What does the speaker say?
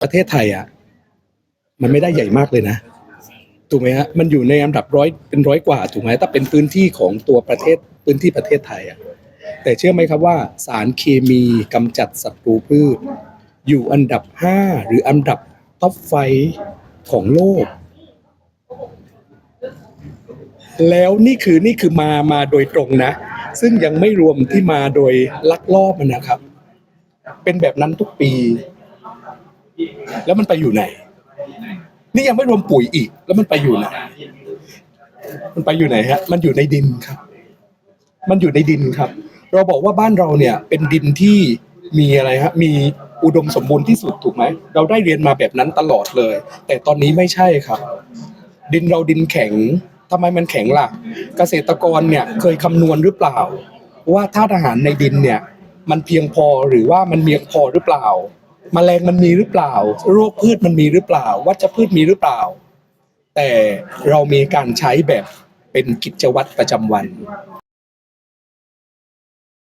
ประเทศไทยอะมันไม่ได้ใหญ่มากเลยนะถูกไหมฮะมันอยู่ในอันดับร้อยเป็นร้อยกว่าถูกไหมถ้าเป็นพื้นที่ของตัวประเทศพื้นที่ประเทศไทยอะแต่เชื่อไหมครับว่า สารเคมีกำจัดศัตรูพืช อยู่อันดับห้าหรืออันดับท็อปไฟของโลก แล้วนี่คือนี่คือมามาโดยตรงนะ ซึ่งยังไม่รวมที่มาโดยลักลอบนนะครับ เป็นแบบนั้นทุกปี แล้วมันไปอยู่ไหน นี่ยังไม่รวมปุ๋ยอีก แล้วมันไปอยู่ไหน มันไปอยู่ไหนฮะ มันอยู่ในดินครับ มันอยู่ในดินครับ เราบอกว่าบ้านเราเนี่ย เป็นดินที่มีอะไรฮะ มีอุดมสมบูรณ์ที่สุดถูกไหม เราได้เรียนมาแบบนั้นตลอดเลย แต่ตอนนี้ไม่ใช่ครับ ดินเราดินแข็งทำไมมันแข็งล่ะ เกษตรกรเนี่ยเคยคำนวณหรือเปล่า ว่าธาตุอาหารในดินเนี่ย มันเพียงพอหรือว่ามันเพียงพอหรือเปล่า แมลงมันมีหรือเปล่า โรคพืชมันมีหรือเปล่า วัชพืชมีหรือเปล่า แต่เรามีการใช้แบบเป็นกิจวัตรประจำวัน